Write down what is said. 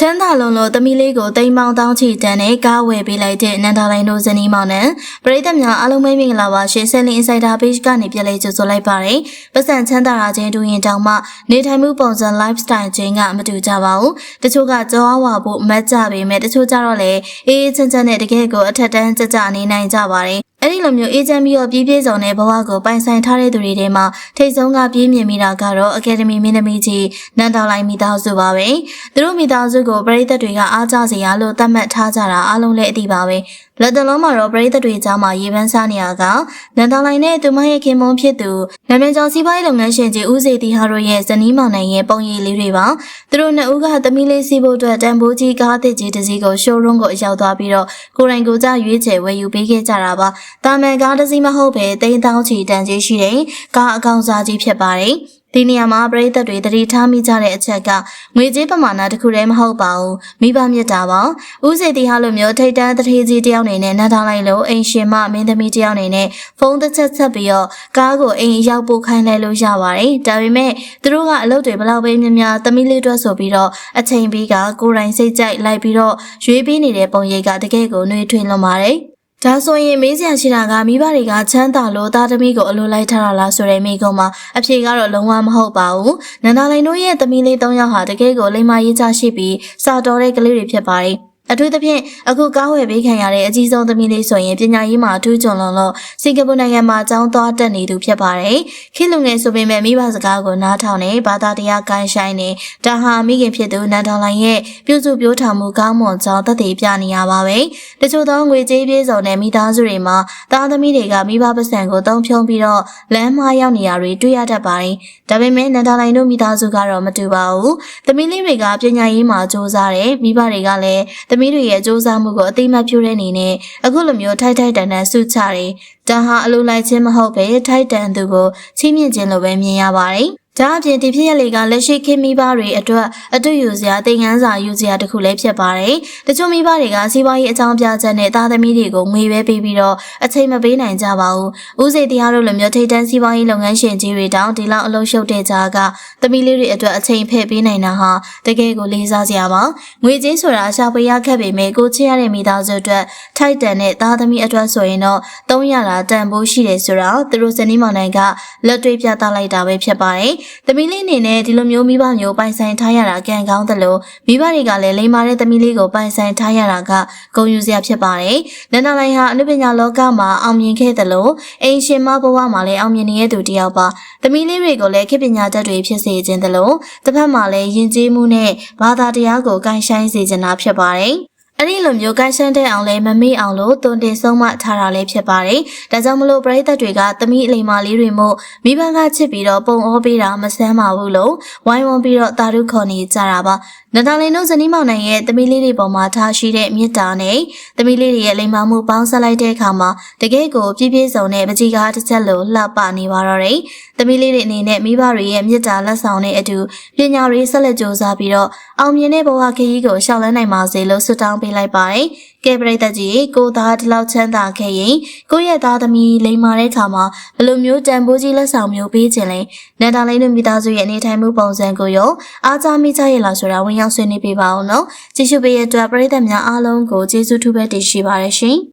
ချမ်းသာလုံးလို့တမီလေးကိုတိမ်မောင်တောင်းချီတန်းနဲ့ကားဝယ်ပေးလိုက်တဲ့နန္ဒာလိုင်းတို့ဇနီးမောင်နှံပရိသတ်များအားလုံးပဲမင်္ဂလာပါရှင်ဆယ်လင်း Insider Page ကနေပြန်လည်ကြိုဆိုလိုက်ပါတယ်။ပတ်စံချမ်းသာတာချင်းတူရင်တောင်မှနေထိုင်မှုပုံစံ lifestyle ချင်းကမတူကြပါဘူး။တချို့ကကြောဝါဖို့မတ်ကြပေမဲ့တချို့ကြတော့လေအေးအေးချမ်းချမ်းနဲ့တကယ်ကိုအထက်တန်းကြကြနေနိုင်ကြပါတယ်။ အဲ့ဒီလိုမျိုးအေဂျင့်ပြီးတော့ပြည့်ပြည့်စုံတဲ့ဘဝကိုပိုင်ဆိုင်ထားတဲ့သူတွေထဲမှာထိတ်ဆုံးကပြည့်မြင်မိတာကတော့ Academy မင်းသမီးကြီးနန္ဒာလိုင်းမိသားစုပါပဲ။သူတို့မိသားစုကိုပရိသတ်တွေကအားကြစရာလို့သတ်မှတ်ထားကြတာအားလုံးလည်းအသိပါပဲ။ လက်တလုံးမှာတော့ပရိသတ်တွေကြားမှာရေပန်းစားနေရကနန္ဒာလိုင်းနဲ့သူမရဲ့ခင်မုန်းဖြစ်သူနာမည်ကျော်စီးပွားရေးလုပ်ငန်းရှင်ကြီးဦးစေတီဟာတို့ရဲ့ဇနီးမောင်နှံရဲ့ပုံရိပ်လေးတွေပါ။သူတို့နှစ်ဦးကသမီးလေးစီးဖို့အတွက်တန်ဖိုးကြီးကားအသစ်ကြီးတစ်စီးကို showroom ကိုအရောက်သွားပြီးတော့ကိုယ်တိုင်ကိုယ်ကျရွေးချယ်ဝယ်ယူပေးခဲ့ကြတာပါ။တာမန်ကားတစ်စီးမဟုတ်ပဲတိန်းတောင်းချီတန်ကြီးရှိတဲ့ကားအကောင်စားကြီးဖြစ်ပါတယ်။ ဒီနေရာမှာပရိသတ်တွေတတိထားမိကြတဲ့အချက်ကငွေကြေးပမာဏတစ်ခုတည်းမဟုတ်ပါဘူးမိဘမြတ်တာပါဥစေတီဟာလိုမျိုးထိတ်တန်းတထေးကြီးတယောက်နေနဲ့နှာထောင်လိုက်လို့အိမ်ရှင်မမင်းသမီးတယောက်နေနဲ့ဖုန်းတစ်ချက်ဆက်ပြီးတော့ကားကိုအိမ်ရောက်ပို့ခိုင်းလိုက်လို့ရပါတယ်ဒါပေမဲ့သူတို့ကအလုပ်တွေဘလောက်ပဲများများသမီးလေးတွက်ဆိုပြီးတော့အချိန်ပြီးကကိုယ်တိုင်စိတ်ကြိုက်လိုက်ပြီးတော့ရွေးပေးနေတဲ့ပုံရိပ်ကတကယ်ကိုနှွေးထွေးလွန်ပါတယ် ဒါဆိုရင်မေးစရာရှိတာကမိဘတွေကချမ်းသာလို့သားသမီးကိုအလိုလိုက်ထားတာလားဆိုတဲ့မိကုံမှာအဖြေကတော့လုံးဝမဟုတ်ပါဘူး။နန္ဒာလိုင်တို့ရဲ့သမီးလေး၃ယောက်ဟာတကယ်ကိုလိမ္မာရေးချရှိပြီးစာတော်တဲ့ကလေးတွေဖြစ်ပါတယ်။ အထူးသဖြင့်အခုကားဝယ်ပေးခံရတဲ့အကြီးဆုံးသမီးလေးဆိုရင်ပညာရေးမှာအထူးကျွံလွန်လို့စင်ကာပူနိုင်ငံမှာကျောင်းသွားတက်နေသူဖြစ်ပါတယ်။ခေတ်လူငယ်ဆိုပေမဲ့မိဘစကားကိုနားထောင်နေဘာသာတရားကိုင်းဆိုင်နေဒါဟာမိခင်ဖြစ်သူနန္ဒာလိုင်ရဲ့ပြုစုပြောထောင်မှုကောင်းမွန်ကြောင်းသက်သေပြနေရပါပဲ။တချို့သောငွေကြေးပြေးစုံတဲ့မိသားစုတွေမှာသားသမီးတွေကမိဘပစံကိုတုံးဖြုံပြီးတော့လမ်းမရောက်နေရတွေတွေ့ရတတ်ပါတယ်။ဒါပေမဲ့နန္ဒာလိုင်တို့မိသားစုကတော့မတူပါဘူး။သမီးလေးတွေကပညာရေးမှာစ조사တယ်မိဘတွေကလည်းသမီးတွေရဲ့စ조사မှုကိုအသိမှတ်ပြုတဲ့အနေနဲ့အခုလိုမျိုးထိုက်ထိုက်တန်တန်စုချတယ်။ဒါဟာအလိုလိုက်ခြင်းမဟုတ်ပဲထိုက်တန်သူကိုချီးမြှင့်ခြင်းလိုပဲမြင်ရပါတယ်။ ဒါအပြင်ဒီဖြစ်ရလေကလက်ရှိခေတ်မိဘတွေအတွက်အတူယူစရာသင်ခန်းစာယူစရာတစ်ခုလည်းဖြစ်ပါတယ်။တချို့မိဘတွေကစီးပွားရေးအကြောင်းပြချက်နဲ့သားသမီးတွေကိုငွေပဲပေးပြီးတော့အချိန်မပေးနိုင်ကြပါဘူး။ဦးစိတ်တရားတို့လိုမျိုးထိတ်တန်းစီးပွားရေးလုပ်ငန်းရှင်ကြီးတွေတောင်ဒီလောက်အလုံးရှုပ်တဲ့ကြားကသမီးလေးတွေအတွက်အချိန်ဖဲ့ပေးနိုင်တာဟာတကယ်ကိုလေးစားစရာပါ။ငွေကြေးဆိုတာရှာဖွေရခက်ပေမဲ့ကိုချစ်ရတဲ့မိသားစုအတွက်ထိုက်တန်တဲ့သားသမီးအတွက်ဆိုရင်တော့300တာတန်ဖိုးရှိတယ်ဆိုတော့သူတို့ဇနီးမောင်နှံကလက်တွေ့ပြသလိုက်တာပဲဖြစ်ပါတယ်။သမီးလေးအနေနဲ့ဒီလိုမျိုးမိဘမျိုးပိုင်ဆိုင်ထားရတာကံကောင်းသလိုမိဘတွေကလည်းလိမ္မာတဲ့သမီးလေးကိုပိုင်ဆိုင်ထားရတာကဂုဏ်ယူစရာဖြစ်ပါတယ်။နန္ဒလိုင်ဟာအနုပညာလောကမှာအောင်မြင်ခဲ့သလိုအိမ်ရှင်မဘဝမှာလည်းအောင်မြင်နေတဲ့သူတစ်ယောက်ပါ။သမီးလေးတွေကိုလည်းခေပညာတတ်တွေဖြစ်စေခြင်းသလိုတစ်ဖက်မှာလည်းယဉ်ကျေးမှုနဲ့ဘာသာတရားကိုဂိုင်းဆိုင်စေချင်တာဖြစ်ပါတယ်။ အဲ့ဒီလိုမျိုးကိုင်းရှမ်းတဲ့အောင်လဲမမေ့အောင်လို့တုန်တင်ဆုံးမထားတာလည်းဖြစ်ပါတယ်။ဒါကြောင့်မလို့ပရိသတ်တွေကသမီးအလိမ္မာလေးတွေမို့မိဘကချစ်ပြီးတော့ပုံဩပေးတာမဆန်းပါဘူးလို့ဝိုင်းဝန်းပြီးတော့တာရုခေါ်နေကြတာပါ။နတာလင်တို့ဇနီးမောင်နိုင်ရဲ့သမီးလေးတွေပေါ်မှာထားရှိတဲ့မေတ္တာနဲ့သမီးလေးတွေရဲ့လိမ္မာမှုပေါင်းစပ်လိုက်တဲ့အခါမှာတကယ်ကိုပြည့်ပြည့်စုံတဲ့ပကြီးကားတစ်ချက်လိုလှပနေပါတော့တယ်။သမီးလေးတွေအနေနဲ့မိဘတွေရဲ့မေတ္တာလက်ဆောင်နဲ့အတူပညာရေးဆက်လက်ကြိုးစားပြီးတော့အောင်မြင်တဲ့ဘဝခရီးကိုရှောက်လန်းနိုင်ပါစေလို့ဆုတောင်းပေးလိုက်ပါတယ်။ကဲပရိသတ်ကြီးကိုသားဒီလောက်ချမ်းသာခဲ့ရင်ကိုရဲ့သားသမီးလိမ္မာတဲ့ခါမှာဘလိုမျိုးတန်ဖိုးကြီးလက်ဆောင်မျိုးပေးခြင်းလဲနန္ဒာလိန်တို့မိသားစုရဲ့အနေထိုင်မှုပုံစံကိုရောအားကြမိကြရဲ့လားဆိုတာဝင်ရောက်ဆွေးနွေးပေးပါအောင်နော်။ကြည့်ရှုပေးရတဲ့အတွက်ပရိသတ်များအားလုံးကိုကျေးဇူးထူးပဲတင်ရှိပါရရှင်။